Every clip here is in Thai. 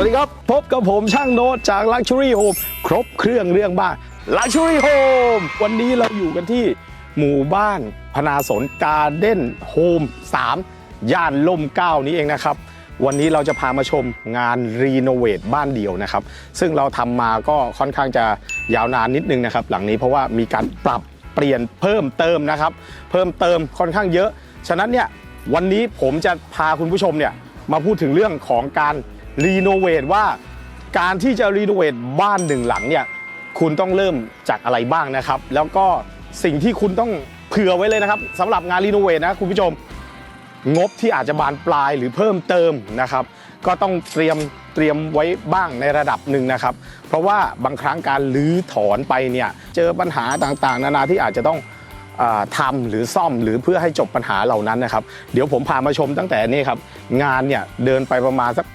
สวัสดีครับ พบกับผมช่างโน้ตจาก Luxury Home ครบเครื่องเรื่องบ้าน Luxury Home วันนี้เราอยู่กันที่หมู่บ้านพนาสนการ์เด้นโฮม3 ย่านล่มเก้านี้เองนะครับ วันนี้เราจะพามาชมงานรีโนเวทบ้านเดี่ยวนะครับ ซึ่งเราทำมาก็ค่อนข้างจะยาวนานนิดนึงนะครับ หลังนี้เพราะว่ามีการปรับเปลี่ยนเพิ่มเติมนะครับ เพิ่มเติมค่อนข้างเยอะ ฉะนั้นเนี่ยวันนี้ผมจะพาคุณผู้ชมเนี่ยมาพูดถึงเรื่องของการ รีโนเวทว่าการที่จะรีโนเวทบ้านหนึ่งหลังเนี่ยคุณต้องเริ่มจากอะไรบ้างนะครับ แล้วก็สิ่งที่คุณต้องเผื่อไว้เลยนะครับสำหรับงานรีโนเวทนะคุณผู้ชม งบที่อาจจะบานปลายหรือเพิ่มเติมนะครับ ก็ต้องเตรียมเตรียมไว้บ้างในระดับหนึ่งนะครับ เพราะว่าบางครั้งการรื้อถอนไปเนี่ยเจอปัญหาต่างๆ นานาที่อาจจะต้อง ทำหรือซ่อมหรือเพื่อให้จบปัญหาเหล่านั้นนะครับ เดี๋ยวผมพามาชมตั้งแต่นี่ครับงานเนี่ยเดินไปประมาณสัก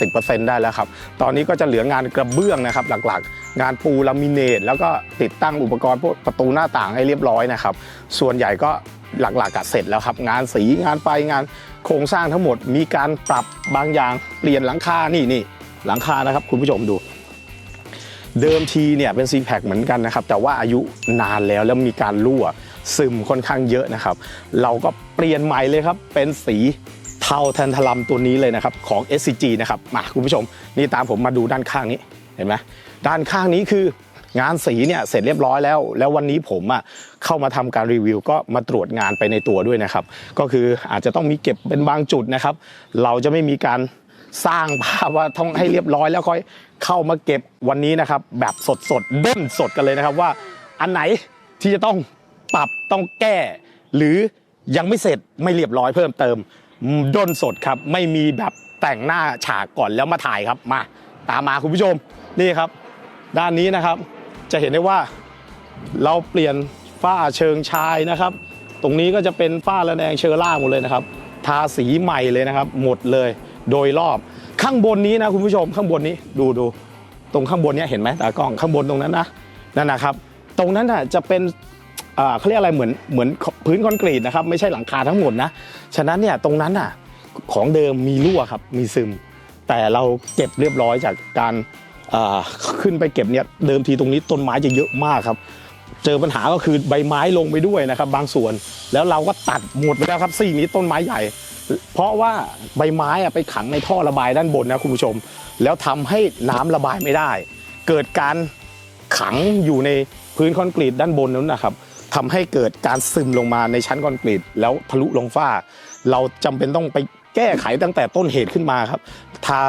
80%ได้แล้วครับ ตอนนี้ก็จะเหลืองานกระเบื้องนะครับหลักๆ งานปูลามิเนต แล้วก็ติดตั้งอุปกรณ์พวกประตูหน้าต่างให้เรียบร้อยนะครับ ส่วนใหญ่ก็หลักๆกเสร็จแล้วครับ งานสีงานไฟงานโครงสร้างทั้งหมดมีการปรับบางอย่างเปลี่ยนหลังคานี่นี่หลังคานะครับ คุณผู้ชมดูเดิมทีเนี่ยเป็นซีแพคเหมือนกันนะครับ แต่ว่าอายุนานแล้วแล้วมีการรั่ว ซึมค่อนข้างเยอะนะครับ เราก็เปลี่ยนใหม่เลยครับ เป็นสีเทาแทนทลัมตัวนี้เลยนะครับของ SCG นะครับมาคุณผู้ชม นี่ตามผมมาดูด้านข้างนี้เห็นไหมด้านข้างนี้คืองานสีเนี่ยเสร็จเรียบร้อยแล้ว แล้ววันนี้ผมอะเข้ามาทำการรีวิว ก็มาตรวจงานไปในตัวด้วยนะครับ ก็คืออาจจะต้องมีเก็บเป็นบางจุดนะครับ เราจะไม่มีการสร้างภาพว่าต้องให้เรียบร้อยแล้วค่อยเข้ามาเก็บวันนี้นะครับ แบบสดสดๆด้นสดกันเลยนะครับว่าอันไหนที่จะต้อง ปรับต้องแก้ หรือยังไม่เสร็จไม่เรียบร้อยเพิ่มเติมด้นสดครับ ไม่มีแบบแต่งหน้าฉากก่อนแล้วมาถ่ายครับมา ตามมาคุณผู้ชมนี่ครับ ด้านนี้นะครับ จะเห็นได้ว่าเราเปลี่ยนฝ้าเชิงชายนะครับ ตรงนี้ก็จะเป็นฝ้าระแนงเชอร่าหมดเลยนะครับ ทาสีใหม่เลยนะครับ หมดเลยโดยรอบข้างบนนี้นะคุณผู้ชมข้างบนนี้ดูดูตรงข้างบนนี้เห็นไหมตากล้องข้างบนตรงนั้นนะนั่นนะครับ ตรงนั้นน่ะจะเป็น เขาเรียกอะไรเหมือนเหมือนพื้นคอนกรีตนะครับไม่ใช่หลังคาทั้งหมดนะฉะนั้นเนี่ยตรงนั้นน่ะของเดิมมีรั่วครับมีซึม แต่เราเก็บเรียบร้อยจากการขึ้นไปเก็บเนี่ยเดิมทีตรงนี้ต้นไม้จะเยอะมากครับ เจอปัญหาก็คือใบไม้ลงไปด้วยนะครับ บางส่วน แล้วเราก็ตัดหมดไปแล้วครับซี่นี้ต้นไม้ใหญ่ เพราะว่าใบไม้อะไปขังในท่อระบายด้านบนนะคุณผู้ชม แล้วทำให้น้ำระบายไม่ได้ เกิดการขังอยู่ในพื้นคอนกรีตด้านบนนั้นนะครับ ทำให้เกิดการซึมลงมาในชั้นคอนกรีตแล้วทะลุลงฝ้า เราจำเป็นต้องไปแก้ไขตั้งแต่ต้นเหตุขึ้นมาครับ ทา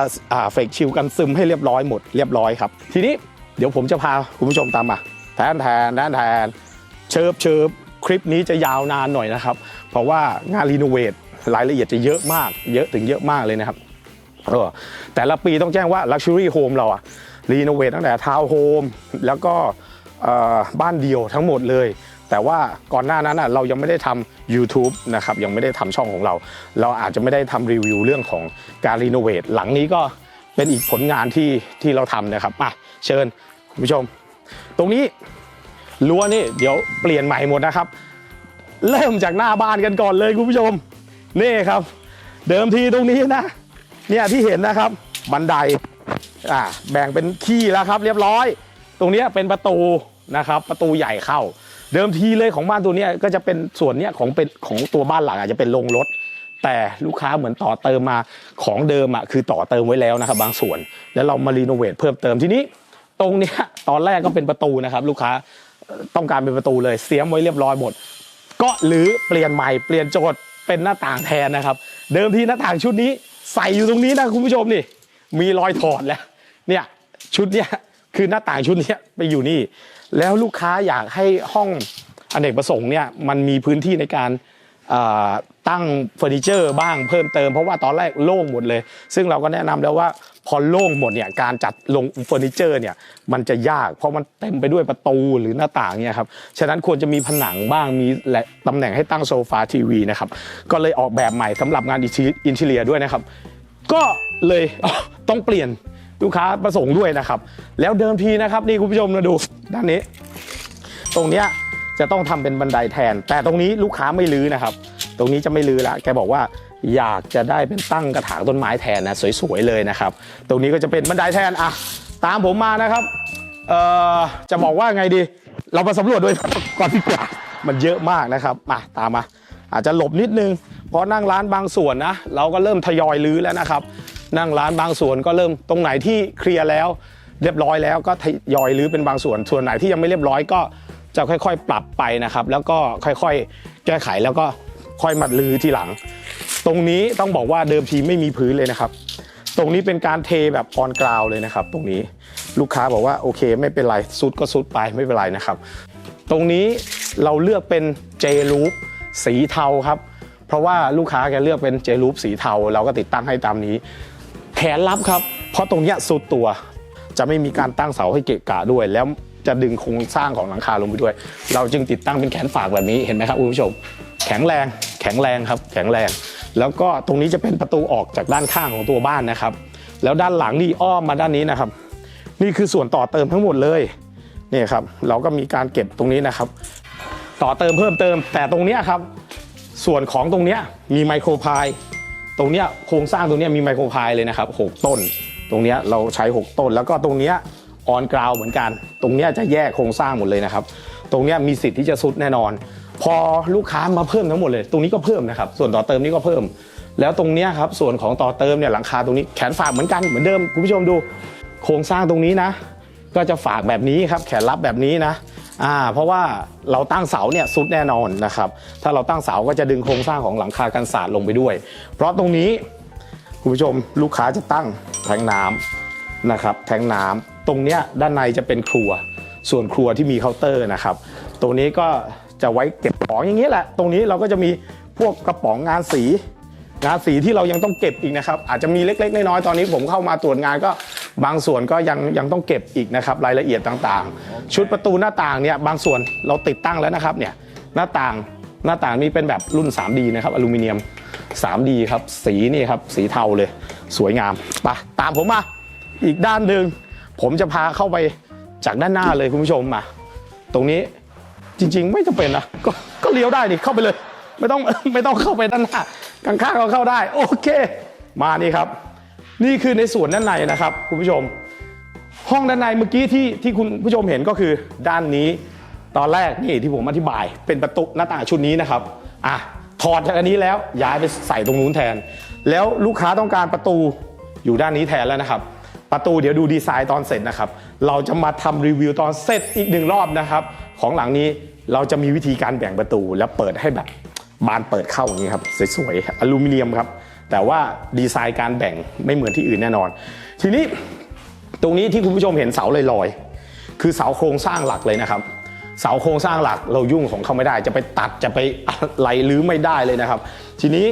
เฟกชิลกันซึมให้เรียบร้อยหมดเรียบร้อยครับ ทีนี้เดี๋ยวผมจะพาคุณผู้ชมตามมาแทนแทนแทนแทนเชิบเชิบคลิปนี้จะยาวนานหน่อยนะครับ เพราะว่างานรีโนเวทรายละเอียดจะเยอะมาก เยอะถึงเยอะมากเลยนะครับเออแต่ละปีต้องแจ้งว่า Luxury Home เราอะรีโนเวทตั้งแต่ทาวน์โฮมแล้วก็บ้านเดียวทั้งหมดเลย แต่ว่าก่อนหน้านั้นอะเรายังไม่ได้ทำ YouTube นะครับยังไม่ได้ทำช่องของเรา เราอาจจะไม่ได้ทำรีวิวเรื่องของการรีโนเวทหลังนี้ก็เป็นอีกผลงานที่ที่เราทำนะครับมาเชิญคุณผู้ชม ตรงนี้รั้วนี่เดี๋ยวเปลี่ยนใหม่หมดนะครับ เริ่มจากหน้าบ้านกันก่อนเลยคุณผู้ชมนี่ครับ เดิมทีตรงนี้นะ เนี่ยที่เห็นนะครับบันไดอ่าแบ่งเป็นขี้แล้วครับ เรียบร้อย ตรงนี้เป็นประตูนะครับ ประตูใหญ่เข้า เดิมทีเลยของบ้านตัวเนี้ยก็จะเป็นส่วนเนี้ยของเป็นของตัวบ้านหลังอาจจะเป็นโรงรถ แต่ลูกค้าเหมือนต่อเติมมาของเดิมอะคือต่อเติมไว้แล้วนะครับ บางส่วน แล้วเรามารีโนเวทเพิ่มเติมทีนี้ ตรงเนี้ยตอนแรกก็เป็นประตูนะครับ ลูกค้าต้องการเป็นประตูเลยเสียมไว้เรียบร้อยหมด ก็หรือเปลี่ยนใหม่เปลี่ยนโจทย์เป็นหน้าต่างแทนนะครับ เดิมทีหน้าต่างชุดนี้ใส่อยู่ตรงนี้นะคุณผู้ชมนี่ มีรอยถอดแล้วเนี่ยชุดเนี้ยคือหน้าต่างชุดเนี้ยไปอยู่นี่ แล้วลูกค้าอยากให้ห้องอเนกประสงค์เนี่ยมันมีพื้นที่ในการตั้งเฟอร์นิเจอร์บ้างเพิ่มเติมเพราะว่าตอนแรกโล่งหมดเลย ซึ่งเราก็แนะนำแล้วว่าพอโล่งหมดเนี่ยการจัดลงเฟอร์นิเจอร์เนี่ยมันจะยาก เพราะมันเต็มไปด้วยประตูหรือหน้าต่างเนี่ยครับฉะนั้นควรจะมีผนังบ้างมีและตำแหน่งให้ตั้งโซฟาทีวีนะครับก็เลยออกแบบใหม่สำหรับงานอินเทเลียด้วยนะครับ ก็เลยต้องเปลี่ยน ลูกค้าประสงค์ด้วยนะครับ แล้วเดิมทีนะครับนี่คุณผู้ชมมาดูด้านนี้ ตรงเนี้ยจะต้องทำเป็นบันไดแทน แต่ตรงนี้ลูกค้าไม่ลื้อนะครับ ตรงนี้จะไม่ลื้อละแกบอกว่าอยากจะได้เป็นตั้งกระถางต้นไม้แทนนะสวยๆเลยนะครับ ตรงนี้ก็จะเป็นบันไดแทนอะตามผมมานะครับเอ่อจะบอกว่าไงดี เรามาสำรวจด้วยก่อนดีกว่ามันเยอะมากนะครับมาตามมา อาจจะหลบนิดนึงเพราะนั่งร้านบางส่วนนะเราก็เริ่มทยอยรื้อแล้วนะครับ นั่งร้านบางส่วนก็เริ่มตรงไหนที่เคลียร์แล้ว เรียบร้อยแล้วก็ทยอยรื้อเป็นบางส่วน ส่วนไหนที่ยังไม่เรียบร้อยก็จะค่อยๆ ปรับไปนะครับ แล้วก็ค่อยๆ แก้ไขแล้วก็ค่อยมารื้อทีหลัง ตรงนี้ต้องบอกว่าเดิมทีไม่มีพื้นเลยนะครับ ตรงนี้เป็นการเทแบบออนกราวเลยนะครับ ตรงนี้ลูกค้าบอกว่าโอเค ไม่เป็นไรซุดก็ซุดไปไม่เป็นไรนะครับ ตรงนี้เราเลือกเป็นเจลูปสีเทาครับ เพราะว่าลูกค้าแกเลือกเป็นเจลูปสีเทา เราก็ติดตั้งให้ตามนี้ นรับครับ เพราะตรงเนี้ยสุดตัวจะไม่มีการตั้งเสาให้เกะกะด้วย แล้วจะดึงโครงสร้างของหลังคาลงไปด้วย เราจึงติดตั้งเป็นแขนฝากแบบนี้เห็นไหมครับคุณผู้ชม แข็งแรงแข็งแรงครับ แข็งแรง แล้วก็ตรงนี้จะเป็นประตูออกจากด้านข้างของตัวบ้านนะครับ แล้วด้านหลังนี่อ้อมมาด้านนี้นะครับ นี่คือส่วนต่อเติมทั้งหมดเลยนี่ครับ เราก็มีการเก็บตรงนี้นะครับ ต่อเติมเพิ่มเติม แต่ตรงเนี้ยครับ ส่วนของตรงเนี้ยมีไมโครพาย ตรงเนี้ยโครงสร้างตรงเนี้ยมีไมโครพายเลยนะครับหกต้น ตรงเนี้ยเราใช้ 6 ต้น แล้วก็ตรงเนี้ยออนกราวเหมือนกัน ตรงเนี้ยจะแยกโครงสร้างหมดเลยนะครับ ตรงเนี้ยมีสิทธิ์ที่จะซุดแน่นอน พอลูกค้ามาเพิ่มทั้งหมดเลย ตรงนี้ก็เพิ่มนะครับ ส่วนต่อเติมนี่ก็เพิ่ม แล้วตรงเนี้ยครับส่วนของต่อเติมเนี่ยหลังคาตรงนี้แขนฝากเหมือนกันเหมือนเดิมคุณผู้ชมดู โครงสร้างตรงนี้นะ ก็จะฝากแบบนี้ครับแขนรับแบบนี้นะ อ่าเพราะว่าเราตั้งเสาเนี่ยสุดแน่นอนนะครับ ถ้าเราตั้งเสาก็จะดึงโครงสร้างของหลังคากันศาสตร์ลงไปด้วย เพราะตรงนี้คุณผู้ชมลูกค้าจะตั้งแทงน้ำนะครับแทงน้ำตรงเนี้ยด้านในจะเป็นครัว ส่วนครัวที่มีเคาน์เตอร์นะครับ ตรงนี้ก็จะไว้เก็บของอย่างนี้แหละ ตรงนี้เราก็จะมีพวกกระป๋องงานสี งานสีที่เรายังต้องเก็บอีกนะครับ อาจจะมีเล็ก ๆ น้อยๆตอนนี้ผมเข้ามาตรวจงานก็บางส่วนก็ยังยังต้องเก็บอีกนะครับรายละเอียดต่างๆ ชุดประตูหน้าต่างเนี่ยบางส่วนเราติดตั้งแล้วนะครับเนี่ยหน้าต่างหน้าต่างนี้เป็นแบบรุ่น 3D นะครับอลูมิเนียม 3D ครับสีนี่ครับสีเทาเลย สวยงามไปตามผมมาอีกด้านหนึ่งผมจะพาเข้าไปจากด้านหน้าเลยคุณผู้ชมมา ตรงนี้จริง ๆ ไม่จำเป็นนะก็ก็เลี้ยวได้นี่เข้าไปเลย ไม่ต้องไม่ต้องเข้าไปด้านหน้าข้างๆก็เข้าได้ โอเค มานี่ครับ นี่คือในส่วนด้านในนะครับ คุณผู้ชม ห้องด้านในเมื่อกี้ที่ที่คุณผู้ชมเห็นก็คือด้านนี้ ตอนแรกนี่ที่ผมอธิบาย เป็นประตูหน้าต่างชุดนี้นะครับอะถอดจากอันนี้แล้วย้ายไปใส่ตรงนู้นแทน แล้วลูกค้าต้องการประตูอยู่ด้านนี้แทนแล้วนะครับ ประตูเดี๋ยวดูดีไซน์ตอนเสร็จนะครับ เราจะมาทำรีวิวตอนเสร็จอีกหนึ่งรอบนะครับ ของหลังนี้เราจะมีวิธีการแบ่งประตูแล้วเปิดให้แบบ บานเปิดเข้าอย่างนี้ครับสวยๆอลูมิเนียมครับ แต่ว่าดีไซน์การแบ่งไม่เหมือนที่อื่นแน่นอน ทีนี้ตรงนี้ที่คุณผู้ชมเห็นเสาลอยๆคือเสาโครงสร้างหลักเลยนะครับ เสาโครงสร้างหลักเรายุ่งของเขาไม่ได้ จะไปตัดจะไปอะไรหรือไม่ได้เลยนะครับ ทีนี้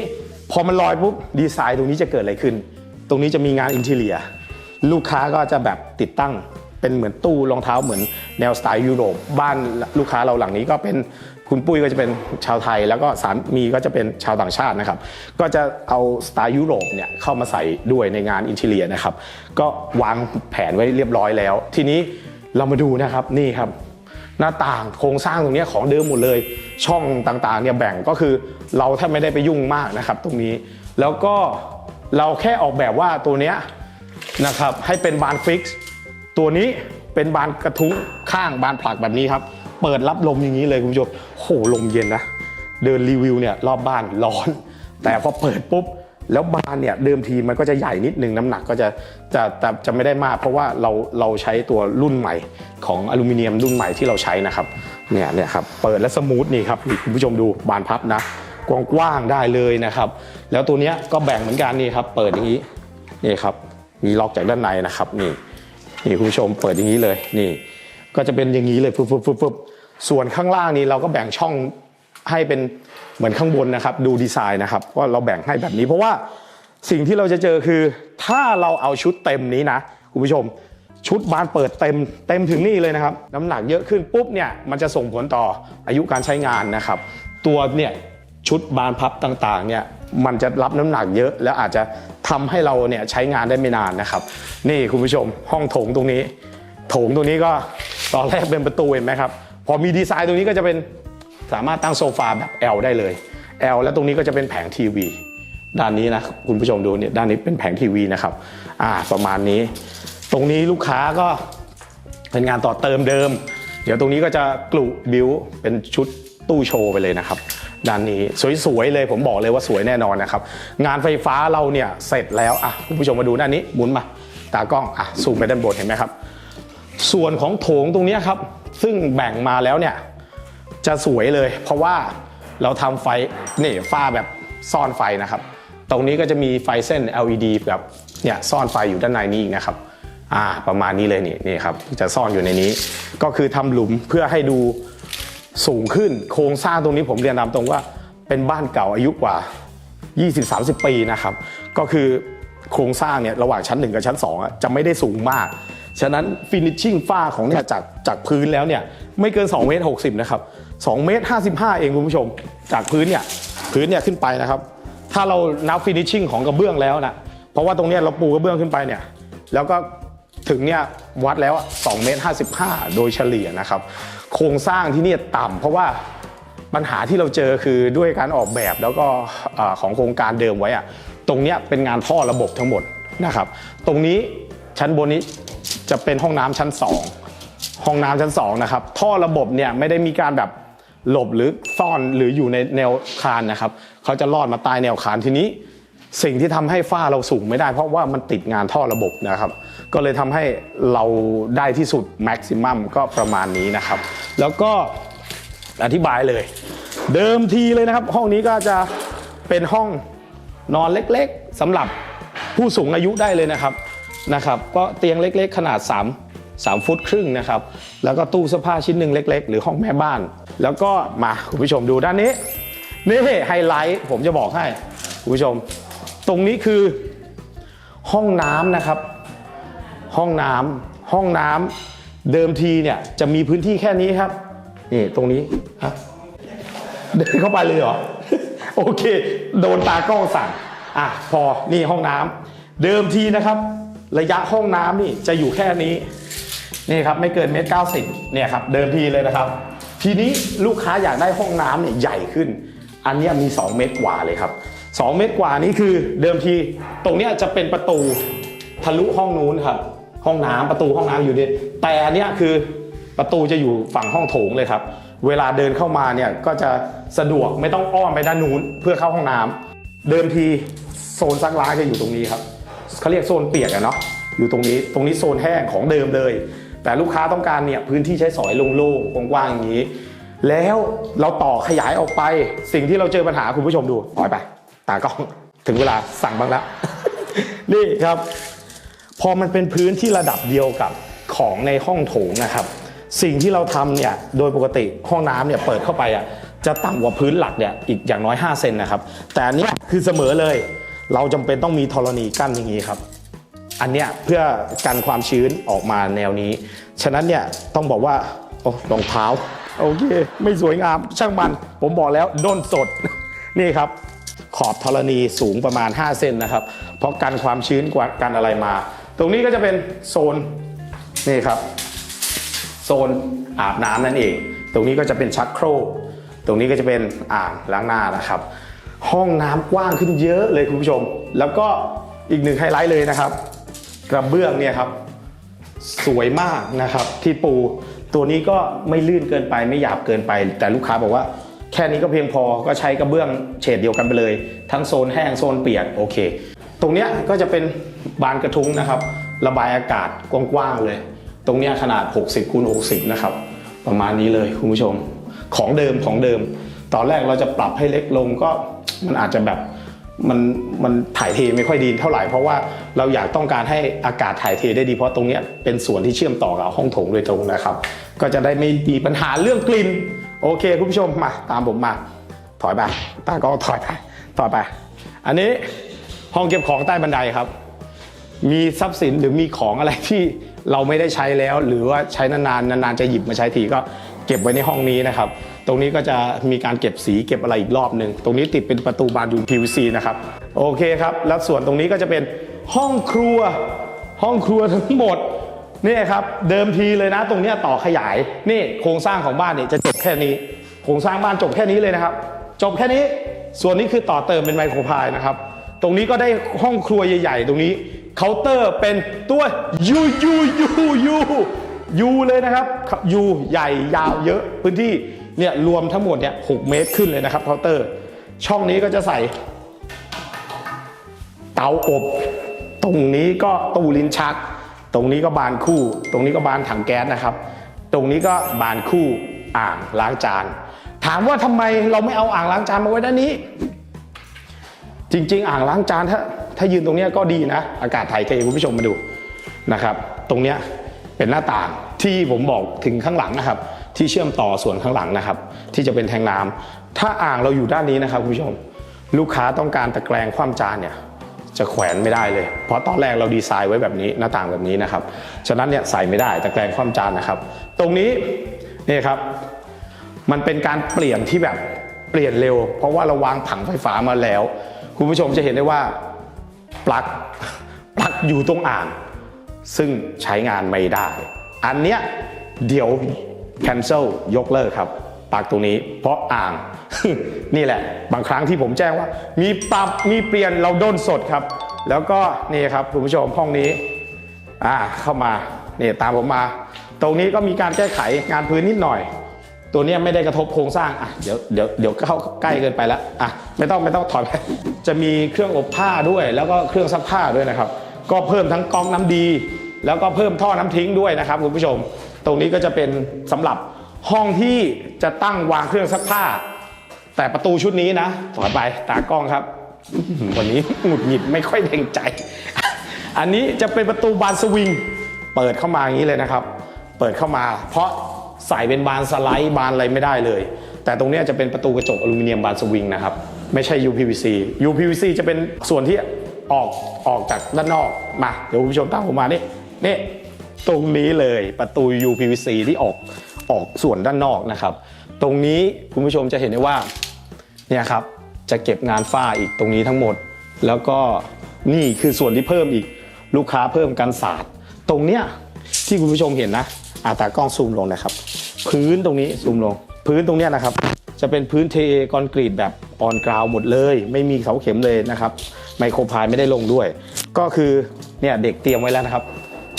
พอมันลอยปุ๊บดีไซน์ตรงนี้จะเกิดอะไรขึ้น ตรงนี้จะมีงานอินเทเลีย ลูกค้าก็จะแบบติดตั้งเป็นเหมือนตู้รองเท้าเหมือนแนวสไตล์ยุโรปบ้านลูกค้าเราหลังนี้ก็เป็น คุณปุ้ยก็จะเป็นชาวไทย แล้วก็สามีก็จะเป็นชาวต่างชาตินะครับ ก็จะเอาสไตล์ยุโรปเนี่ยเข้ามาใส่ด้วยในงานอินเทเลียนะครับ ก็วางแผนไว้เรียบร้อยแล้ว ทีนี้เรามาดูนะครับนี่ครับ หน้าต่างโครงสร้างตรงนี้ของเดิมหมดเลย ช่องต่างๆเนี่ยแบ่งก็คือเราแทบไม่ได้ไปยุ่งมากนะครับ ตรงนี้แล้วก็เราแค่ออกแบบว่าตัวเนี้ยนะครับให้เป็นบานฟิกซ์ตัวนี้เป็นบานกระทุ้งข้างบานผลักแบบนี้ครับ เปิดรับลมอย่างนี้เลยคุณผู้ชม โหลมเย็นนะ เดินรีวิวเนี่ยรอบบ้านร้อน แต่พอเปิดปุ๊บ แล้วบานเนี่ยเดิมทีมันก็จะใหญ่นิดนึงน้ำหนักก็จะจะจะจะไม่ได้มาก เพราะว่าเราเราใช้ตัวรุ่นใหม่ของอลูมิเนียมรุ่นใหม่ที่เราใช้นะครับเนี่ยเนี่ยครับเปิดและสมูทนี่ครับนี่คุณผู้ชมดูบานพับนะกว้างๆได้เลยนะครับ แล้วตัวเนี้ยก็แบ่งเหมือนกันนี่ครับ เปิดอย่างนี้นี่ครับ มีล็อกจากด้านในนะครับนี่นี่คุณผู้ชมเปิดอย่างนี้เลยนี่ ก็จะเป็นอย่างนี้เลยปุ๊บปุ๊บปุ๊บปุ๊บ ส่วนข้างล่างนี้เราก็แบ่งช่องให้เป็นเหมือนข้างบนนะครับ ดูดีไซน์นะครับว่าเราแบ่งให้แบบนี้ เพราะว่าสิ่งที่เราจะเจอคือถ้าเราเอาชุดเต็มนี้นะคุณผู้ชม ชุดบานเปิดเต็มเต็มถึงนี่เลยนะครับ น้ำหนักเยอะขึ้นปุ๊บเนี่ยมันจะส่งผลต่ออายุการใช้งานนะครับ ตัวเนี่ยชุดบานพับต่างๆเนี่ยมันจะรับน้ำหนักเยอะ แล้วอาจจะทำให้เราเนี่ยใช้งานได้ไม่นานนะครับ นี่คุณผู้ชมห้องโถงตรงนี้ โถงตรงนี้ก็ตอนแรกเป็นประตูเห็นไหมครับ พอมีดีไซน์ตรงนี้ก็จะเป็นสามารถตั้งโซฟาแบบ L ได้เลย L แล้วตรงนี้ก็จะเป็นแผงทีวีด้านนี้นะคุณผู้ชมดูเนี่ยด้านนี้เป็นแผงทีวีนะครับอ่าประมาณนี้ ตรงนี้ลูกค้าก็เป็นงานต่อเติมเดิม เดี๋ยวตรงนี้ก็จะกลุบิวเป็นชุดตู้โชว์ไปเลยนะครับด้านนี้สวยๆเลยผมบอกเลยว่าสวยแน่นอนนะครับงานไฟฟ้าเราเนี่ยเสร็จแล้วอะคุณผู้ชมมาดูด้านนี้หมุนมาตากล้องอะซูมไปด้านบนเห็นไหมครับ ส่วนของโถงตรงนี้ครับ ซึ่งแบ่งมาแล้วเนี่ย จะสวยเลย เพราะว่าเราทำไฟนี่ฝ้าแบบซ่อนไฟนะครับ ตรงนี้ก็จะมีไฟเส้น LED แบบเนี่ยซ่อนไฟอยู่ด้านในนี้อีกนะครับอ่าประมาณนี้เลยนี่นี่ครับจะซ่อนอยู่ในนี้ ก็คือทำหลุมเพื่อให้ดูสูงขึ้นโครงสร้างตรงนี้ผมเรียนตามตรงว่าเป็นบ้านเก่าอายุกว่า 20-30 ปีนะครับ ก็คือโครงสร้างเนี่ยระหว่างชั้น 1 กับชั้น2อะจะไม่ได้สูงมาก ฉะนั้นฟินิชชิ่งฝ้าของเนี่ยจากจากพื้นแล้วเนี่ยไม่เกิน2เมตร60นะครับ2เมตร55 เองคุณผู้ชม จากพื้นเนี่ยพื้นเนี่ยขึ้นไปนะครับ ถ้าเรานับฟินิชชิ่งของกระเบื้องแล้วนะเพราะว่าตรงเนี้ยเราปูกระเบื้องขึ้นไปเนี่ยแล้วก็ถึงเนี่ยวัดแล้วอะ2เมตร55 โดยเฉลี่ยนะครับ โครงสร้างที่เนี่ยต่ำเพราะว่าปัญหาที่เราเจอคือด้วยการออกแบบแล้วก็เอ่อของโครงการเดิมไว้อะตรงเนี้ยเป็นงานท่อระบบทั้งหมดนะครับ ตรงนี้ชั้นบนนี้ จะเป็นห้องน้ำชั้น 2 ห้องน้ำชั้น2นะครับท่อระบบเนี่ยไม่ได้มีการแบบหลบหรือซ่อนหรืออยู่ในแนวคานนะครับเขาจะลอดมาใต้แนวคานทีนี้ สิ่งที่ทำให้ฝ้าเราสูงไม่ได้ เพราะว่ามันติดงานท่อระบบนะครับ ก็เลยทำให้เราได้ที่สุดแม็กซิมัมก็ประมาณนี้นะครับ แล้วก็อธิบายเลย เดิมทีเลยนะครับ ห้องนี้ก็จะเป็นห้องนอนเล็กๆสำหรับผู้สูงอายุได้เลยนะครับ นะครับก็เตียงเล็กๆ ขนาด 3 3 ฟุตครึ่งนะครับ แล้วก็ตู้เสื้อผ้าชิ้นหนึ่งเล็ก ๆ หรือห้องแม่บ้าน แล้วก็มาคุณผู้ชมดูด้านนี้ นี่ไฮไลท์ผมจะบอกให้คุณผู้ชม ตรงนี้คือห้องน้ำนะครับ ห้องน้ำห้องน้ำเดิมทีเนี่ยจะมีพื้นที่แค่นี้ครับนี่ตรงนี้ครับเดินเข้าไปเลยเหรอ โอเค โดนตากล้องสั่งอะพอนี่ห้องน้ำเดิมทีนะครับ ระยะห้องน้ำนี่จะอยู่แค่นี้นี่ครับไม่เกินเมตรเก้าสิบเนี่ยครับเดิมทีเลยนะครับ ทีนี้ลูกค้าอยากได้ห้องน้ำเนี่ยใหญ่ขึ้น อันนี้มี 2 เมตรกว่าเลยครับ 2 เมตรกว่านี้คือเดิมที ตรงนี้จะเป็นประตูทะลุห้องนู้นครับห้องน้ำประตูห้องน้ำอยู่นี่แต่อันนี้คือประตูจะอยู่ฝั่งห้องโถงเลยครับ เวลาเดินเข้ามาเนี่ยก็จะสะดวกไม่ต้องอ้อมไปด้านนู้นเพื่อเข้าห้องน้ำเดิมทีโซนซักล้างจะอยู่ตรงนี้ครับ เขาเรียกโซนเปียกอะเนาะอยู่ตรงนี้ตรงนี้โซนแห้งของเดิมเลย แต่ลูกค้าต้องการเนี่ยพื้นที่ใช้สอยโล่งๆกว้างๆอย่างนี้ แล้วเราต่อขยายออกไปสิ่งที่เราเจอปัญหาคุณผู้ชมดูถอยไปตากล้องถึงเวลาสั่งบ้างแล้วนี่ครับ พอมันเป็นพื้นที่ระดับเดียวกับของในห้องโถงนะครับ สิ่งที่เราทำเนี่ยโดยปกติห้องน้ำเนี่ยเปิดเข้าไปอะจะต่ำกว่าพื้นหลักเนี่ยอีกอย่างน้อย 5 เซนนะครับ แต่อันนี้คือเสมอเลย เราจำเป็นต้องมีธรณีกั้นอย่างนี้ครับ อันเนี้ยเพื่อกันความชื้นออกมาแนวนี้ ฉะนั้นเนี่ยต้องบอกว่าโอ้รองเท้าโอเค ไม่สวยงามช่างมัน ผมบอกแล้วด้นสด นี่ครับ ขอบธรณีสูงประมาณ 5 เซนนะครับ เพราะกันความชื้นกว่ากันอะไรมา ตรงนี้ก็จะเป็นโซนนี่ครับ โซนอาบน้ำนั่นเอง ตรงนี้ก็จะเป็นชักโครกตรงนี้ก็จะเป็นอ่างล้างหน้านะครับ ห้องน้ำกว้างขึ้นเยอะเลยคุณผู้ชม แล้วก็อีกหนึ่งไฮไลท์เลยนะครับ กระเบื้องเนี่ยครับ สวยมากนะครับ ที่ปูตัวนี้ก็ไม่ลื่นเกินไปไม่หยาบเกินไป แต่ลูกค้าบอกว่า แค่นี้ก็เพียงพอก็ใช้กระเบื้องเฉดเดียวกันไปเลย ทั้งโซนแห้งโซนเปียกโอเค ตรงเนี้ยก็จะเป็นบานกระทุ้งนะครับ ระบายอากาศกว้างๆเลย ตรงเนี้ยขนาด 60คูณ60 นะครับ ประมาณนี้เลยคุณผู้ชม ของเดิมของเดิม ตอนแรกเราจะปรับให้เล็กลงก็มันอาจจะแบบมันมันถ่ายเทไม่ค่อยดีเท่าไหร่เพราะว่าเราอยากต้องการให้อากาศถ่ายเทได้ดีเพราะตรงนี้เป็นส่วนที่เชื่อมต่อกับห้องโถงโดยตรงนะครับ ก็จะได้ไม่มีปัญหาเรื่องกลิ่นโอเคคุณผู้ชมมาตามผมมา ถอยไปตาก็ถอยไปถอยไป อันนี้ห้องเก็บของใต้บันไดครับ มีทรัพย์สินหรือมีของอะไรที่เราไม่ได้ใช้แล้ว หรือว่าใช้นานๆนานๆจะหยิบมาใช้ทีก็ เก็บไว้ในห้องนี้นะครับ ตรงนี้ก็จะมีการเก็บสีเก็บอะไรอีกรอบหนึ่ง ตรงนี้ติดเป็นประตูบานยูน PVC นะครับ โอเคครับ แล้วส่วนตรงนี้ก็จะเป็นห้องครัว ห้องครัวทั้งหมดนี่ครับ เดิมทีเลยนะ ตรงนี้ต่อขยาย นี่โครงสร้างของบ้านเนี่ยจะจบแค่นี้ โครงสร้างบ้านจบแค่นี้เลยนะครับ จบแค่นี้ ส่วนนี้คือต่อเติมเป็นไมโครพายนะครับ ตรงนี้ก็ได้ห้องครัวใหญ่ ๆ ตรงนี้เคาน์เตอร์เป็นตัวยูยูยูยู ยูเลยนะครับยูใหญ่ยาวเยอะพื้นที่เนี่ยรวมทั้งหมดเนี่ยหเมตรขึ้นเลยนะครับเคาน์เตอร์ ช่องนี้ก็จะใส่ เตาอบ ตรงนี้ก็ตู้ลิ้นชัก ตรงนี้ก็บานคู่ ตรงนี้ก็บานถังแก๊สนะครับ ตรงนี้ก็บานคู่อ่างล้างจาน ถามว่าทำไมเราไม่เอาอ่างล้างจานมาไว้ด้านนี้ จริง ๆ อ่างล้างจานถ้าถ้ายืนตรงนี้ก็ดีนะ อากาศถ่ายเทคุณผู้ชมมาดูนะครับ ตรงเนี้ย เป็นหน้าต่างที่ผมบอกถึงข้างหลังนะครับ ที่เชื่อมต่อส่วนข้างหลังนะครับ ที่จะเป็นแทงน้ำถ้าอ่างเราอยู่ด้านนี้นะครับคุณผู้ชม ลูกค้าต้องการตะแกรงคว่ำจานเนี่ยจะแขวนไม่ได้เลย เพราะตอนแรกเราดีไซน์ไว้แบบนี้หน้าต่างแบบนี้นะครับ ฉะนั้นเนี่ยใส่ไม่ได้ตะแกรงคว่ำจานนะครับ ตรงนี้นี่ครับ มันเป็นการเปลี่ยนที่แบบเปลี่ยนเร็ว เพราะว่าเราวางผังไฟฟ้ามาแล้ว คุณผู้ชมจะเห็นได้ว่าปลั๊กปลั๊กอยู่ตรงอ่าง ซึ่งใช้งานไม่ได้ อันเนี้ยเดี๋ยว cancel ยกเลิกครับปลั๊กตรงนี้เพราะอ่าง นี่แหละ บางครั้งที่ผมแจ้งว่า มีปรับมีเปลี่ยนเราโดนสดครับ แล้วก็นี่ครับคุณผู้ชมห้องนี้อ่าเข้ามาเนี่ยตามผมมา ตรงนี้ก็มีการแก้ไขงานพื้นนิดหน่อย ตัวเนี้ยไม่ได้กระทบโครงสร้างอะเดี๋ยวเดี๋ยวเดี๋ยวเข้าใกล้เกินไปแล้วอะไม่ต้องไม่ต้องถอยไปจะมีเครื่องอบผ้าด้วย แล้วก็เครื่องซักผ้าด้วยนะครับ ก็เพิ่มทั้งกอกน้ำดี แล้วก็เพิ่มท่อน้ำทิ้งด้วยนะครับคุณผู้ชม ตรงนี้ก็จะเป็นสำหรับห้องที่จะตั้งวางเครื่องซักผ้า แต่ประตูชุดนี้นะถอยไปตากล้องครับ วันนี้หงุดหงิดไม่ค่อยเด้งใจ อันนี้จะเป็นประตูบานสวิง เปิดเข้ามาอย่างนี้เลยนะครับ เปิดเข้ามา เพราะใส่เป็นบานสไลด์บานอะไรไม่ได้เลย แต่ตรงนี้จะเป็นประตูกระจกอลูมิเนียมบานสวิงนะครับไม่ใช่ UPVC UPVC จะเป็นส่วนที่ออกออกจากด้านนอกมา เดี๋ยวคุณผู้ชมตามผมมานี่ นี่ตรงนี้เลยประตู UPVC ที่ออกออกส่วนด้านนอกนะครับ ตรงนี้คุณผู้ชมจะเห็นได้ว่าเนี่ยครับจะเก็บงานฝ้าอีกตรงนี้ทั้งหมด แล้วก็นี่คือส่วนที่เพิ่มอีกลูกค้าเพิ่มกันศาสตร์ตรงเนี้ยที่คุณผู้ชมเห็นนะอาตากล้องซูมลงนะครับ พื้นตรงนี้ซูมลง พื้นตรงเนี้ยนะครับ จะเป็นพื้นเทคอนกรีตแบบออนกราวหมดเลย ไม่มีเสาเข็มเลยนะครับไมโครพายไม่ได้ลงด้วย ก็คือเนี่ยเด็กเตรียมไว้แล้วนะครับ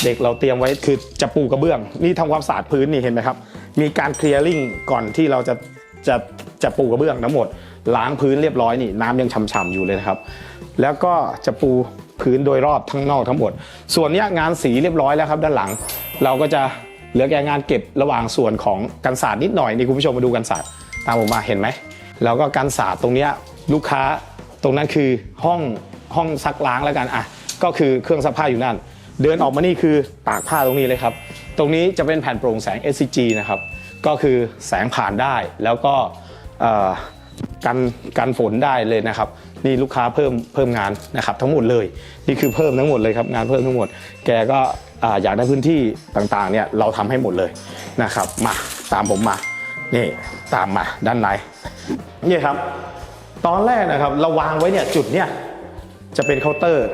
เด็กเราเตรียมไว้คือจะปูกระเบื้อง นี่ทำความสะอาดพื้นนี่เห็นไหมครับ มีการเคลียร์ลิงก่อนที่เราจะจะจะปูกระเบื้องทั้งหมด ล้างพื้นเรียบร้อยนี่น้ำยังฉ่ำๆอยู่เลยนะครับ แล้วก็จะปูพื้นโดยรอบทั้งนอกทั้งหมด ส่วนนี้งานสีเรียบร้อยแล้วครับ ด้านหลัง เราก็จะเหลือแค่งานเก็บระหว่างส่วนของกันศาสตร์นิดหน่อยนี่คุณผู้ชมมาดูกันศาสตร์ตามผมมาเห็นไหมแล้วก็กันศาสตร์ตรงนี้ลูกค้าตรงนั้นคือห้องห้องซักล้างแล้วกันอะก็คือเครื่องซักผ้าอยู่นั่น เดินออกมานี่คือตากผ้าตรงนี้เลยครับ ตรงนี้จะเป็นแผ่นโปร่งแสง SCG นะครับ ก็คือแสงผ่านได้แล้วก็กันกันฝนได้เลยนะครับ นี่ลูกค้าเพิ่มเพิ่มงานนะครับ ทั้งหมดเลย นี่คือเพิ่มทั้งหมดเลยครับงานเพิ่มทั้งหมด แกก็ออยากได้พื้นที่ต่างๆเนี่ยเราทำให้หมดเลยนะครับ มาตามผมมานี่ตามมาด้านในนี่ครับ ตอนแรกนะครับเราวางไว้เนี่ยจุดเนี่ยจะเป็นเคาน์เตอร์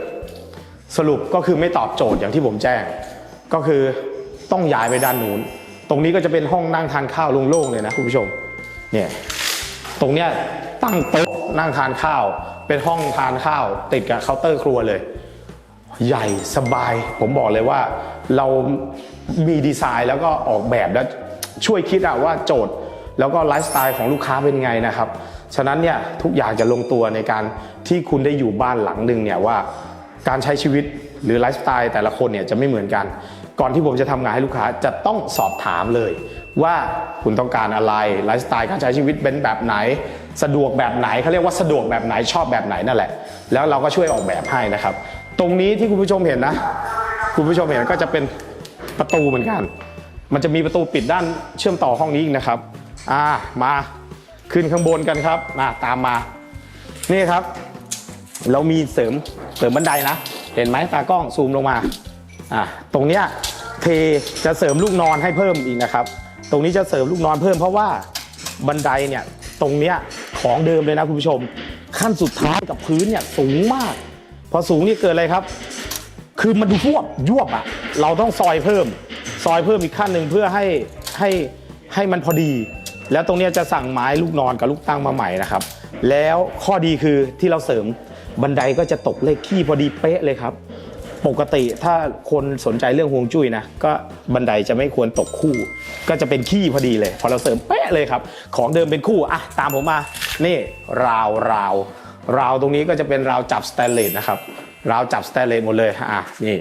สรุปก็คือไม่ตอบโจทย์อย่างที่ผมแจ้ง ก็คือต้องย้ายไปด้านนู้น ตรงนี้ก็จะเป็นห้องนั่งทานข้าวโล่งๆเลยนะคุณผู้ชมเนี่ยตรงเนี้ยตั้งโต๊ะนั่งทานข้าว เป็นห้องทานข้าว ติดกับเคาน์เตอร์ครัวเลย ใหญ่สบาย ผมบอกเลยว่าเรามีดีไซน์แล้วก็ออกแบบแล้วช่วยคิดอะว่าโจทย์แล้วก็ไลฟ์สไตล์ของลูกค้าเป็นไงนะครับ ฉะนั้นเนี่ยทุกอย่างจะลงตัวในการที่คุณได้อยู่บ้านหลังหนึ่งเนี่ยว่า การใช้ชีวิตหรือไลฟ์สไตล์แต่ละคนเนี่ยจะไม่เหมือนกัน ก่อนที่ผมจะทำงานให้ลูกค้าจะต้องสอบถามเลย ว่าคุณต้องการอะไรไลฟ์สไตล์การใช้ชีวิตเป็นแบบไหน สะดวกแบบไหนเขาเรียกว่าสะดวกแบบไหนชอบแบบไหนนั่นแหละ แล้วเราก็ช่วยออกแบบให้นะครับ ตรงนี้ที่คุณผู้ชมเห็นนะ คุณผู้ชมเห็นก็จะเป็นประตูเหมือนกัน มันจะมีประตูปิดด้านเชื่อมต่อห้องนี้อีกนะครับอ่ามาขึ้นข้างบนกันครับมาตามมานี่ครับ เรามีเสริมเสริมบันไดนะ เห็นไหมตากล้องซูมลงมาอะตรงเนี้ยเทจะเสริมลูกนอนให้เพิ่มอีกนะครับ ตรงนี้จะเสริมลูกนอนเพิ่มเพราะว่าบันไดเนี่ยตรงเนี้ยของเดิมเลยนะคุณผู้ชม ขั้นสุดท้ายกับพื้นเนี่ยสูงมาก พอสูงนี่เกิดอะไรครับ คือมันดูยวบยวบอะเราต้องซอยเพิ่ม ซอยเพิ่มอีกขั้นหนึ่งเพื่อให้ให้ให้มันพอดี แล้วตรงเนี้ยจะสั่งไม้ลูกนอนกับลูกตั้งมาใหม่นะครับ แล้วข้อดีคือที่เราเสริม บันไดก็จะตกเลขขี้พอดีเป๊ะเลยครับ ปกติถ้าคนสนใจเรื่องฮวงจุ้ยนะ ก็บันไดจะไม่ควรตกคู่ ก็จะเป็นขี้พอดีเลย พอเราเสริมเป๊ะเลยครับ ของเดิมเป็นคู่อะตามผมมา นี่ราวราวราวตรงนี้ก็จะเป็นราวจับสแตนเลสนะครับ ราวจับสแตนเลสหมดเลยอะนี่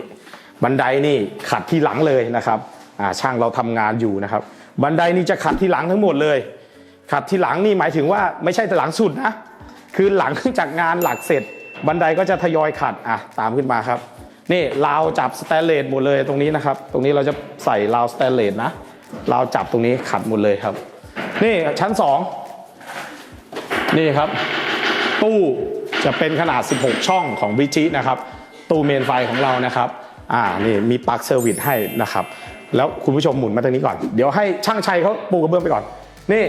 บันไดนี่ขัดที่หลังเลยนะครับอ่าช่างเราทำงานอยู่นะครับ บันไดนี่จะขัดที่หลังทั้งหมดเลย ขัดที่หลังนี่หมายถึงว่าไม่ใช่แต่หลังสุดนะคือหลังจากงานหลักเสร็จ บันไดก็จะทยอยขัดอะตามขึ้นมาครับ นี่ราวจับสแตนเลสหมดเลยตรงนี้นะครับ ตรงนี้เราจะใส่ราวสแตนเลสนะราวจับตรงนี้ขัดหมดเลยครับ นี่ชั้นสองนี่ครับ ตู้จะเป็นขนาด 16 ช่องของวิจินะครับ ตู้เมนไฟของเรานะครับอ่านี่มีปลั๊กเซอร์วิสให้นะครับ แล้วคุณผู้ชมหมุนมาตรงนี้ก่อน เดี๋ยวให้ช่างชัยเขาปูกระเบื้องไปก่อน นี่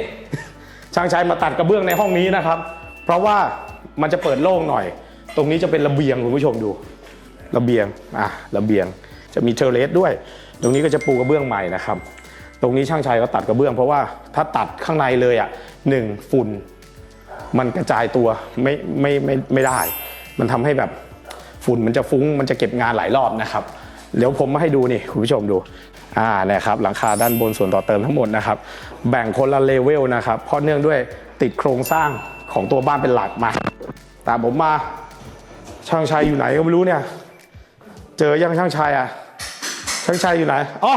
ช่างชัยมาตัดกระเบื้องในห้องนี้นะครับ เพราะว่ามันจะเปิดโล่งหน่อย ตรงนี้จะเป็นระเบียงคุณผู้ชมดูระเบียงอะระเบียงจะมีเทอร์เลสด้วย ตรงนี้ก็จะปูกระเบื้องใหม่นะครับ ตรงนี้ช่างชัยก็ตัดกระเบื้อง เพราะว่าถ้าตัดข้างในเลยอะหนึ่งฝุ่น มันกระจายตัวไม่ไม่ไม่ไม่ได้ มันทำให้แบบฝุ่นมันจะฟุ้งมันจะเก็บงานหลายรอบนะครับ เดี๋ยวผมมาให้ดูนี่คุณผู้ชมดูอ่าเนี่ยครับหลังคาด้านบนส่วนต่อเติมทั้งหมดนะครับ แบ่งคนละเลเวลนะครับเพราะเนื่องด้วยติดโครงสร้างของตัวบ้านเป็นหลักมาตามผมมา ช่างชัยอยู่ไหนก็ไม่รู้เนี่ย เจอยังช่างชัยอะ ช่างชัยอยู่ไหนอ๋อ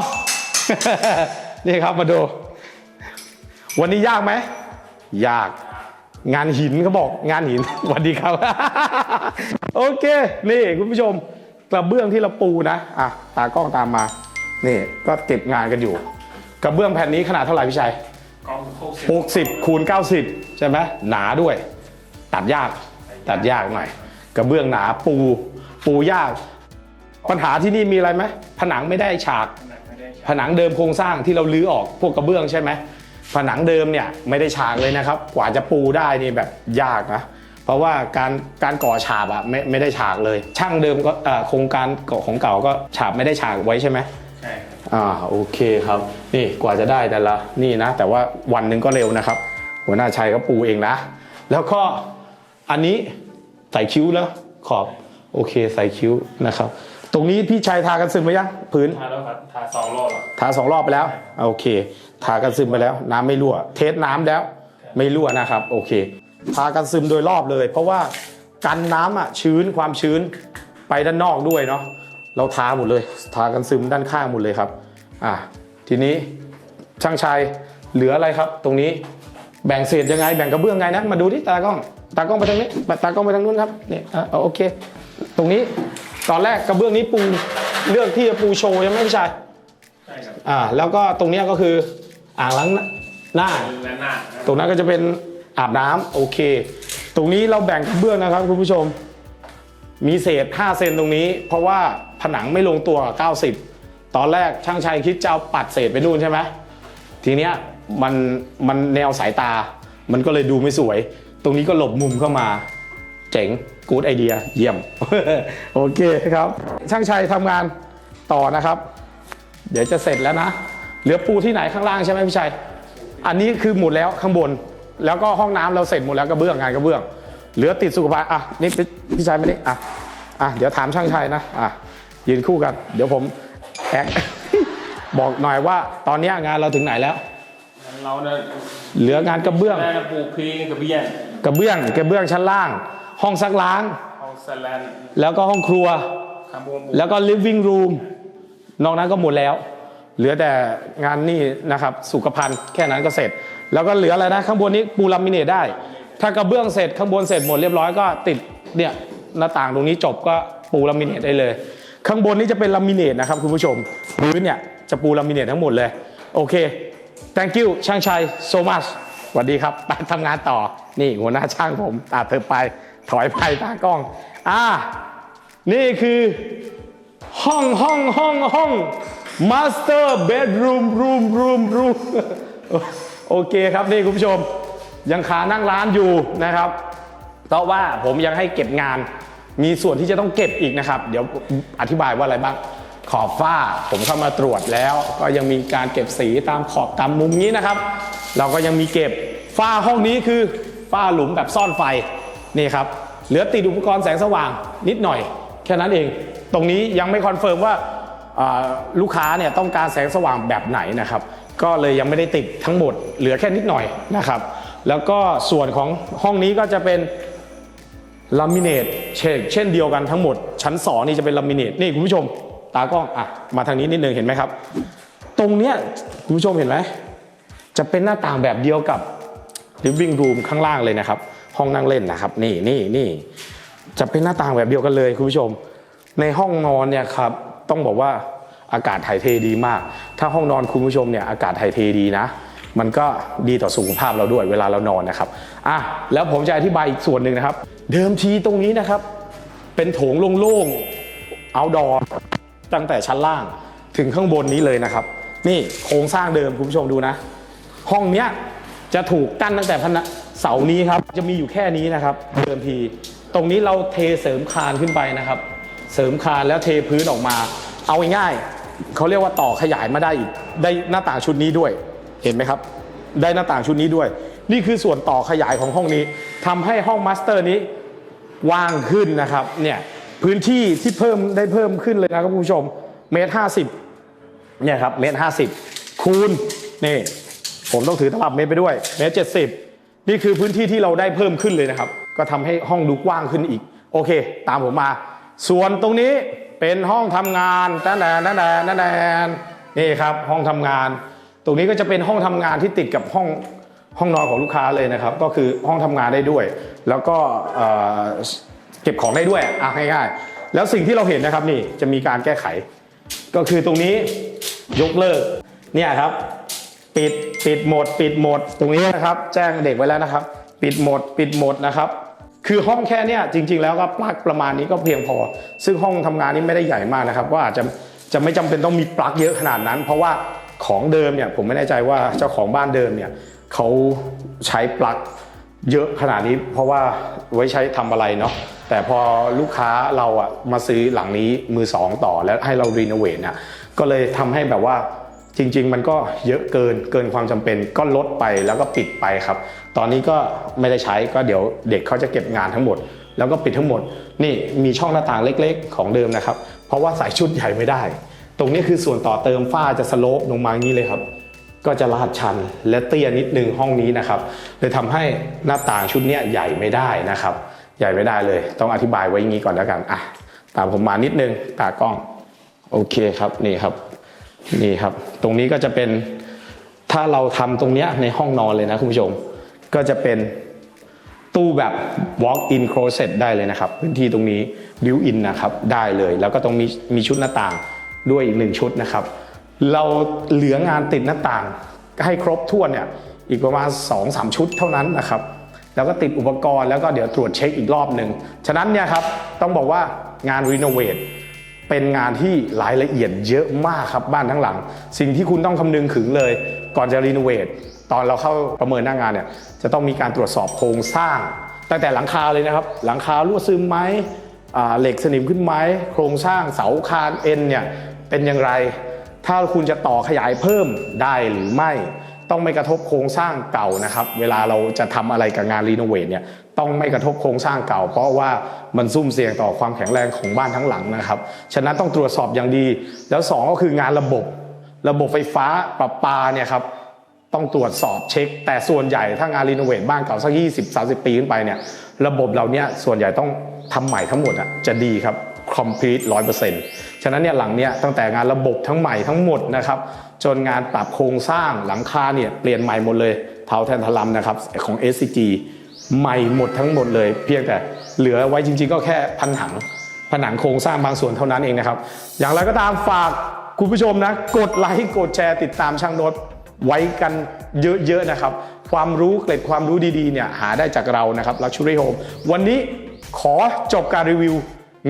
นี่ครับมาดู วันนี้ยากไหมยาก งานหินเขาบอกงานหินสวัสดีครับ โอเค นี่คุณผู้ชมกระเบื้องที่เราปูนะอะตากล้องตามมา นี่ก็เก็บงานกันอยู่ กระเบื้องแผ่นนี้ขนาดเท่าไหร่พี่ชัยกองหกสิบ60คูณ90ใช่ไหมหนาด้วย ตัดยากตัดยากหน่อย กระเบื้องหนาปู ปูยาก ปัญหาที่นี่มีอะไรไหมผนังไม่ได้ฉากหนักไม่ได้ผนังเดิมโครงสร้างที่เราลื้อออกพวกกระเบื้องใช่ไหมผนังเดิมเนี่ยไม่ได้ฉากเลยนะครับ กว่าจะปูได้นี่แบบยากนะเพราะว่าการการก่อฉาบอะไม่ไม่ได้ฉากเลย ช่างเดิมก็เอ่อโครงการของเก่าก็ฉาบไม่ได้ฉากไว้ใช่ไหมใช่ครับอ่าโอเคครับ นี่กว่าจะได้แต่ละนี่นะ แต่ว่าวันหนึ่งก็เร็วนะครับ หัวหน้าชัยก็ปูเองนะ แล้วก็อันนี้ ใส่คิ้วแล้วขอบโอเคใส่คิ้วนะครับ ตรงนี้พี่ชัยทากันซึมไปยังพื้นทาแล้วครับทาสองรอบอะทาสองรอบไปแล้วโอเค ทากันซึมไปแล้ว น้ำไม่รั่ว เทสน้ำแล้ว ไม่รั่วนะครับโอเค ทากันซึมโดยรอบเลย เพราะว่ากันน้ำอะชื้นความชื้นไปด้านนอกด้วยเนาะเราทาหมดเลย ทากันซึมด้านข้างหมดเลยครับอะทีนี้ช่างชัยเหลืออะไรครับ ตรงนี้แบ่งเศษยังไงแบ่งกระเบื้องไงนะมาดูที่ตากล้อง ตากล้องไปทางนี้ตากล้องไปทางนู้นครับนี่อะเอาโอเค ตรงนี้ตอนแรกกระเบื้องนี้ปูเลือกที่จะปูโชว์ยังไหม่พี่ชายใช่ครับอ่าแล้วก็ตรงเนี้ยก็คืออ่างล้างหน้า และหน้านะครับตรงนั้นก็จะเป็นอาบน้ำโอเค ตรงนี้เราแบ่งกระเบื้องนะครับคุณผู้ชม มีเศษ 5 เซนตรงนี้ เพราะว่าผนังไม่ลงตัวกับ90 ตอนแรกช่างชัยคิดจะเอาปัดเศษไปนู่นใช่ไหมทีเนี้ยมันมันแนวสายตา มันก็เลยดูไม่สวย ตรงนี้ก็หลบมุมเข้ามา เจ๋งกูดไอเดียเยี่ยม โอเคครับ ช่างชัยทำงานต่อนะครับ เดี๋ยวจะเสร็จแล้วนะ เหลือปูที่ไหนข้างล่างใช่ไหมพี่ชัย อันนี้คือหมดแล้วข้างบน แล้วก็ห้องน้ำเราเสร็จหมดแล้วกระเบื้องงานกระเบื้อง เหลือติดสุขภัณฑ์อะนี่พี่พี่ชัยมานี่อะอะเดี๋ยวถามช่างชัยนะอะยืนคู่กัน เดี๋ยวผมแอกบอกหน่อยว่าตอนนี้งานเราถึงไหนแล้ว เราเนี่ยเหลืองานกระเบื้องแม่จะปลูกพริกกับเบี้ยน กระเบื้องกระเบื้องชั้นล่าง ห้องซักล้างเอาสแลนแล้วก็ห้องครัวคาร์บอนบูแล้วก็ living room นอกนั้นก็หมดแล้ว เหลือแต่งานนี่นะครับสุขภัณฑ์แค่นั้นก็เสร็จ แล้วก็เหลืออะไรนะข้างบนนี้ปูลามิเนตได้ ถ้ากระเบื้องเสร็จข้างบนเสร็จหมดเรียบร้อยก็ติดเนี่ยหน้าต่างตรงนี้จบก็ปูลามิเนตได้เลย ข้างบนนี้จะเป็นลามิเนตนะครับคุณผู้ชมพื้นเนี่ยจะปูลามิเนตทั้งหมดเลย โอเค thank you ช่างชัย so much สวัสดีครับไปทำงานต่อ นี่หัวหน้าช่างผมอะเธอไปถอยไปตากล้อง อ่า นี่คือ ห้องห้องห้องห้อง master bedroom room room room โอเคครับนี่คุณผู้ชม ยังขานั่งร้านอยู่นะครับเพราะว่าผมยังให้เก็บงาน มีส่วนที่จะต้องเก็บอีกนะครับ เดี๋ยวอธิบายว่าอะไรบ้าง ขอบฝ้าผมเข้ามาตรวจแล้ว ก็ยังมีการเก็บสีตามขอบตามมุมนี้นะครับ เราก็ยังมีเก็บฝ้าห้องนี้คือ ฝ้าหลุมแบบซ่อนไฟนี่ครับเหลือติดอุปกรณ์แสงสว่างนิดหน่อย แค่นั้นเอง ตรงนี้ยังไม่คอนเฟิร์มว่าลูกค้าเนี่ยต้องการแสงสว่างแบบไหนนะครับ ก็เลยยังไม่ได้ติดทั้งหมด เหลือแค่นิดหน่อยนะครับ แล้วก็ส่วนของห้องนี้ก็จะเป็นลามิเนตเช่นเช่นเดียวกันทั้งหมด ชั้นสองนี่จะเป็นลามิเนตนี่คุณผู้ชม ตากล้องอะมาทางนี้นิดนึงเห็นไหมครับ ตรงเนี้ยคุณผู้ชมเห็นไหมจะเป็นหน้าต่างแบบเดียวกับ living room ข้างล่างเลยนะครับ ห้องนั่งเล่นนะครับ นี่นี่นี่จะเป็นหน้าต่างแบบเดียวกันเลยคุณผู้ชม ในห้องนอนเนี่ยครับต้องบอกว่าอากาศถ่ายเทดีมาก ถ้าห้องนอนคุณผู้ชมเนี่ยอากาศถ่ายเทดีนะ มันก็ดีต่อสุขภาพเราด้วยเวลาเรานอนนะครับอะแล้วผมจะอธิบายอีกส่วนหนึ่งนะครับ เดิมทีตรงนี้นะครับ เป็นโถงโล่งๆ outdoor ตั้งแต่ชั้นล่างถึงข้างบนนี้เลยนะครับ นี่โครงสร้างเดิมคุณผู้ชมดูนะ ห้องเนี้ย จะถูกกั้นตั้งแต่พนะเสานี้ครับ จะมีอยู่แค่นี้นะครับเดิมที ตรงนี้เราเทเสริมคานขึ้นไปนะครับ เสริมคานแล้วเทพื้นออกมา เอาง่ายๆเขาเรียกว่าต่อขยายมาได้อีกได้หน้าต่างชุดนี้ด้วยเห็นไหมครับ ได้หน้าต่างชุดนี้ด้วย นี่คือส่วนต่อขยายของห้องนี้ทำให้ห้องมาสเตอร์นี้ว่างขึ้นนะครับเนี่ยพื้นที่ที่เพิ่มได้เพิ่มขึ้นเลยนะครับคุณผู้ชมเมตรห้าสิบเนี่ยครับเมตรห้าสิบคูณนี่ ผมต้องถือตลับเมตรไปด้วยเมตรเจ็ดสิบนี่คือพื้นที่ที่เราได้เพิ่มขึ้นเลยนะครับ ก็ทำให้ห้องดูกว้างขึ้นอีก โอเค ตามผมมา ส่วนตรงนี้เป็นห้องทำงานนั่นแหละนั่นแหละนั่นแหละนี่ครับห้องทำงาน ตรงนี้ก็จะเป็นห้องทำงานที่ติดกับห้องห้องนอนของลูกค้าเลยนะครับ ก็คือห้องทำงานได้ด้วย แล้วก็เอ่อเก็บของได้ด้วยอะง่ายๆ แล้วสิ่งที่เราเห็นนะครับนี่จะมีการแก้ไข ก็คือตรงนี้ยกเลิกเนี่ยครับ ปิดปิดโหมดปิดโหมดตรงนี้นะครับ แจ้งเด็กไว้แล้วนะครับ ปิดโหมดปิดโหมดนะครับ คือห้องแค่เนี้ยจริง ๆ แล้วก็ปลั๊กประมาณนี้ก็เพียงพอ ซึ่งห้องทำงานนี้ไม่ได้ใหญ่มากนะครับ ว่าอาจจะจะไม่จำเป็นต้องมีปลั๊กเยอะขนาดนั้น เพราะว่าของเดิมเนี่ยผมไม่แน่ใจว่าเจ้าของบ้านเดิมเนี่ยเขาใช้ปลั๊กเยอะขนาดนี้ เพราะว่าไว้ใช้ทำอะไรเนาะแต่พอลูกค้าเราอะมาซื้อหลังนี้มือสองต่อแล้วให้เรารีโนเวทเนี่ยก็เลยทำให้แบบว่า จริง ๆ มันก็เยอะเกินเกินความจำเป็นก็ลดไปแล้วก็ปิดไปครับ ตอนนี้ก็ไม่ได้ใช้ก็เดี๋ยวเด็กเขาจะเก็บงานทั้งหมด แล้วก็ปิดทั้งหมด นี่มีช่องหน้าต่างเล็กๆ ของเดิมนะครับ เพราะว่าใส่ชุดใหญ่ไม่ได้ ตรงนี้คือส่วนต่อเติมฝ้าจะสโลปลงมาอย่างนี้เลยครับ ก็จะลาดชันและเตี้ยนิดนึงห้องนี้นะครับเลยทำให้หน้าต่างชุดนี้ใหญ่ไม่ได้นะครับ ใหญ่ไม่ได้เลย ต้องอธิบายไว้อย่างนี้ก่อนแล้วกันอะตามผมมานิดนึงตากล้องโอเคครับนี่ครับ นี่ครับ ตรงนี้ก็จะเป็นถ้าเราทำตรงเนี้ยในห้องนอนเลยนะคุณผู้ชม ก็จะเป็นตู้แบบ walk in closet ได้เลยนะครับ พื้นที่ตรงนี้ built in นะครับได้เลย แล้วก็ต้องมีมีชุดหน้าต่างด้วยอีกหนึ่งชุดนะครับ เราเหลืองานติดหน้าต่างให้ครบถ้วนเนี่ยอีกประมาณ 2-3 ชุดเท่านั้นนะครับแล้วก็ติดอุปกรณ์แล้วก็เดี๋ยวตรวจเช็คอีกรอบหนึ่ง ฉะนั้นเนี่ยครับต้องบอกว่างานรีโนเวท เป็นงานที่รายละเอียดเยอะมากครับบ้านทั้งหลัง สิ่งที่คุณต้องคำนึงถึงเลย ก่อนจะรีโนเวทตอนเราเข้าประเมินหน้างานเนี่ยจะต้องมีการตรวจสอบโครงสร้าง ตั้งแต่หลังคาเลยนะครับ หลังคารั่วซึมไหมเหล็กสนิมขึ้นไหมโครงสร้างเสาคานเอ็นเนี่ยเป็นอย่างไร ถ้าคุณจะต่อขยายเพิ่มได้หรือไม่ ต้องไม่กระทบโครงสร้างเก่านะครับ เวลาเราจะทำอะไรกับงานรีโนเวทเนี่ย ต้องไม่กระทบโครงสร้างเก่า เพราะว่ามันซุ่มเสี่ยงต่อความแข็งแรงของบ้านทั้งหลังนะครับ ฉะนั้นต้องตรวจสอบอย่างดี แล้วสองก็คืองานระบบ ระบบไฟฟ้าประปาเนี่ยครับต้องตรวจสอบเช็ค แต่ส่วนใหญ่ถ้างานรีโนเวทบ้านเก่าสัก20 30 ปีขึ้นไปเนี่ยระบบเราเนี่ยส่วนใหญ่ต้องทำใหม่ทั้งหมดอะจะดีครับ complete 100%ฉะนั้นเนี่ยหลังเนี่ยตั้งแต่งานระบบทั้งใหม่ทั้งหมดนะครับจนงานปรับโครงสร้างหลังคาเนี่ยเปลี่ยนใหม่หมดเลยเทาแทนทลัมนะครับของ SCG ใหม่หมดทั้งหมดเลย เพียงแต่เหลือไว้จริง ๆ ก็แค่ผนังผนังโครงสร้างบางส่วนเท่านั้นเองนะครับ อย่างไรก็ตามฝากคุณผู้ชมนะ กดไลค์กดแชร์ติดตามช่างโน้ตไว้กันเยอะๆนะครับ ความรู้เกร็ดความรู้ดีๆเนี่ยหาได้จากเรานะครับ Luxury Home วันนี้ขอจบการรีวิว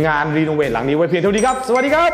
งานรีโนเวทหลังนี้ไว้เพียงเท่านี้ครับ สวัสดีครับ